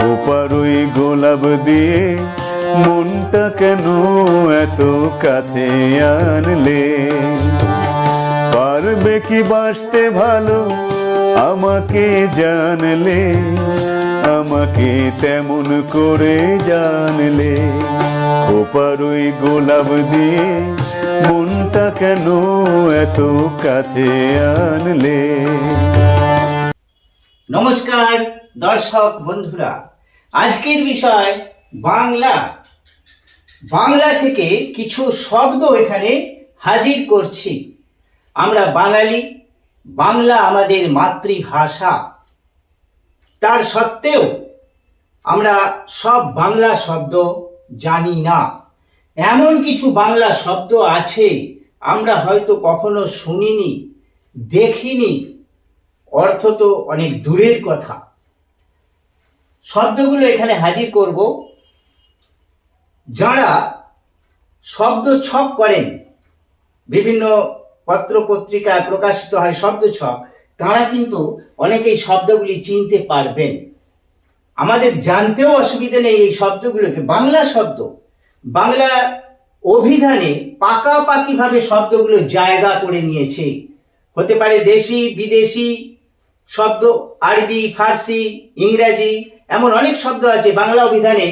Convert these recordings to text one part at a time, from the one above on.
খোপারুই গোলাপ দিয়ে মনটা কেন এত কাছে আনলে? পারবে কি বাসতে ভালো? আমাকে জানলে? আমাকে তেমন করে জানলে? খোপারুই গোলাপ দিয়ে মনটা কেন এত কাছে আনলে? নমস্কার। দর্শক বন্ধুরা, আজকের বিষয় বাংলা। বাংলা থেকে কিছু শব্দ এখানে হাজির করছি। আমরা বাঙালি, বাংলা আমাদের মাতৃভাষা। তার সত্ত্বেও আমরা সব বাংলা শব্দ জানি না। এমন কিছু বাংলা শব্দ আছে আমরা হয়তো কখনো শুনিনি, দেখিনি। অর্থ তো অনেক দূরের কথা। শব্দগুলো এখানে হাজির করব। যারা শব্দ ছক করেন, বিভিন্ন পত্র পত্রিকায় প্রকাশিত হয় শব্দ ছক, তারা কিন্তু অনেকেই শব্দগুলি চিনতে পারবেন। আমাদের জানতেও অসুবিধা নেই এই শব্দগুলোকে। বাংলা শব্দ, বাংলা অভিধানে পাকাপাকিভাবে শব্দগুলো জায়গা করে নিয়েছে। হতে পারে দেশি, বিদেশি শব্দ, আরবি, ফার্সি, ইংরাজি, এমন অনেক শব্দ আছে বাংলা অভিধানে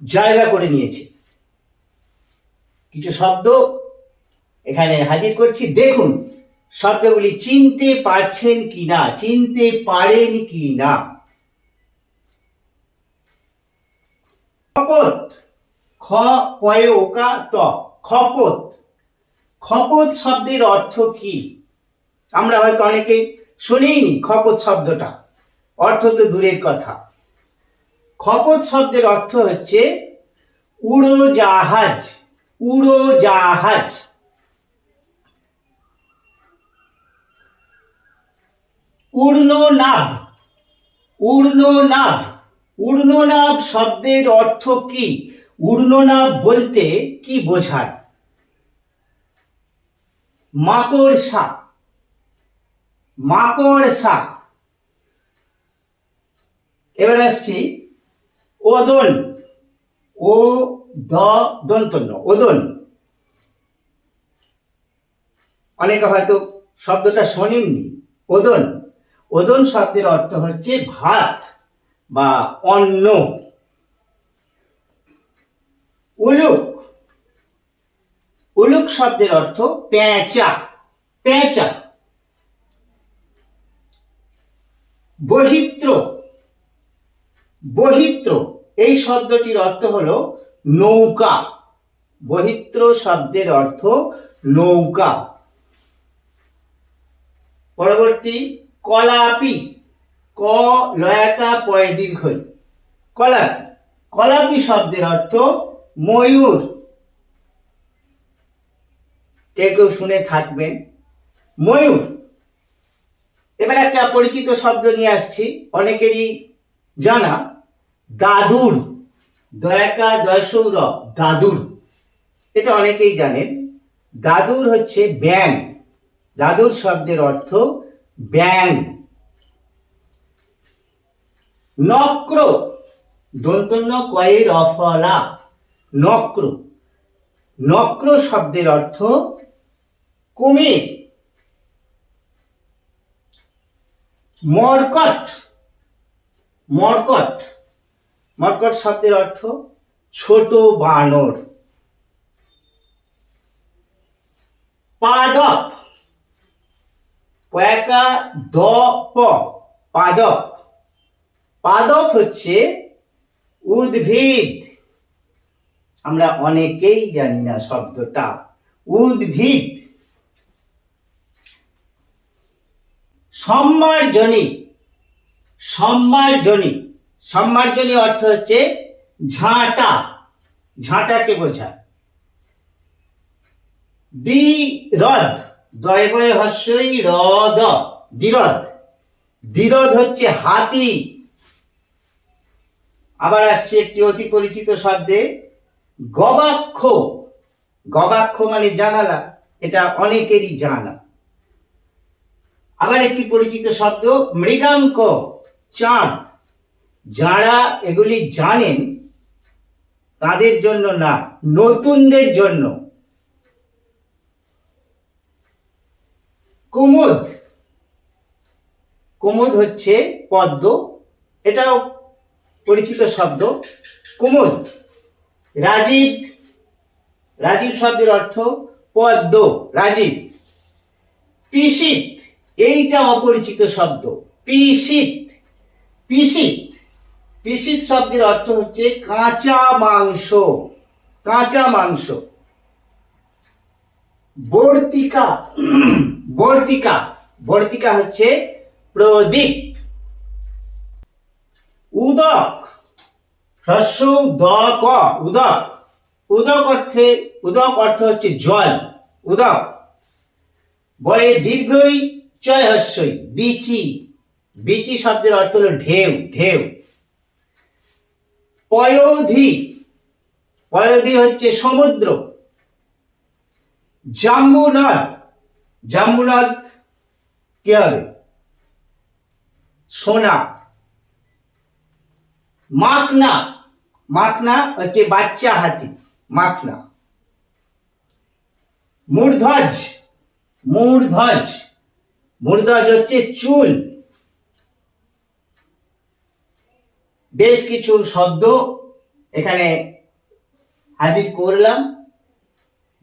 জায়গা করে নিয়েছে। কিছু শব্দ এখানে হাজির করছি। দেখুন, শব্দগুলি চিনতে পারছেন কি না, চিনতে পারেন কি না। খপত, খ, পয়ে, ওকা, ত। খপত খপত শব্দের অর্থ কি? আমরা হয়তো অনেকে শুনেইনি খপত শব্দটা। অর্থ তো দূরের কথা। খপত শব্দের অর্থ হচ্ছে উড়োজাহাজ উড়োজাহাজ উর্ণনাভ উর্ণনাভ উর্ণনাভ শব্দের অর্থ কি? উর্ণনাভ বলতে কি বোঝায়? মাকড়সা। মাকড়সা এবার আসছি ওদন। ও দ দন্তন্য, ওদন। অনেকে হয়তো শব্দটা শোনেননি। ওদন। ওদন শব্দের অর্থ হচ্ছে ভাত বা অন্ন। উলুক। উলুক শব্দের অর্থ পেঁচা। পেঁচা। বহিত্র। বহিত্র, এই শব্দটির অর্থ হলো নৌকা। বহিত্র শব্দের অর্থ নৌকা। পরবর্তী, কলাপি। ক, লয়াকা, পয় দীর্ঘই কলাপি কলাপি শব্দের অর্থ ময়ূর। কেউ কেউ শুনে থাকবেন ময়ূর। এবার একটা পরিচিত শব্দ নিয়ে আসছি। অনেকেরই জানা। দাদুর। দয়াকা দয়সৌর দাদুর। এটা অনেকেই জানেন। দাদুর হচ্ছে ব্যাং দাদুর শব্দের অর্থ ব্যাং নক্র। দন্তন্য কয়ের অফলা। নক্র। নক্র শব্দের অর্থ কুমির। মর্কট। মর্কট। মর্কট শব্দের অর্থ ছোট বানর। পাদপ। পয়াকা দ পাদপ। পাদপ হচ্ছে উদ্ভিদ। আমরা অনেকেই জানি না শব্দটা। উদ্ভিদ। সম্মার্জনী। সম্মার্জনী। সম্মার্জনী অর্থ হচ্ছে ঝাঁটা। ঝাঁটাকে বোঝায়। দ্বিরথ দয় বয় হস্যই রদ। দ্বিরথ দ্বিরথ হচ্ছে হাতি। আবার আসছে একটি অতি পরিচিত শব্দে গবাক্ষ। গবাক্ষ মানে জানালা। এটা অনেকেরই জানা। আবার একটি পরিচিত শব্দ, মৃগাঙ্ক। চাঁদ। যারা এগুলি জানেন, তাদের জন্য না, নতুনদের জন্য। কুমুদ। কুমুদ হচ্ছে পদ্ম। এটাও পরিচিত শব্দ। কুমুদ। রাজীব। রাজীব শব্দের অর্থ পদ্ম, রাজীব। পিসিত। এইটা অপরিচিত শব্দ। পিসিত পিসিত পিসিত শব্দের অর্থ হচ্ছে কাঁচা মাংস। কাঁচা মাংস। বর্তিকা। বর্তিকা। বর্তিকা হচ্ছে প্রদীপ। উদক। হ্রস্ব উদক। উদক। উদক অর্থে, উদক অর্থ হচ্ছে জল। উদক। বয়ে দীর্ঘই চয় হস্যই, বিচি। বিচি শব্দের অর্থ হলো ঢেউ ঢেউ। পয়োধি পয়োধি হচ্ছে সমুদ্র। জাম্বুনদ জাম্বুনদ কি হবে? সোনা। মাকনা মাকনা হচ্ছে বাচ্চা হাতি, মাকনা। মূর্ধজ মূর্ধজ। মূর্ধজ হচ্ছে চুল। বেশ কিছু শব্দ এখানে হাজির করলাম।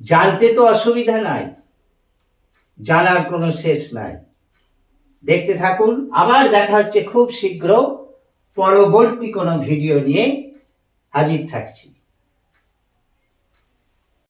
জানতে তো অসুবিধা নাই, জানার কোনো শেষ নাই। দেখতে থাকুন, আবার দেখা হচ্ছে খুব শীঘ্র। পরবর্তী কোনো ভিডিও নিয়ে হাজির থাকছি।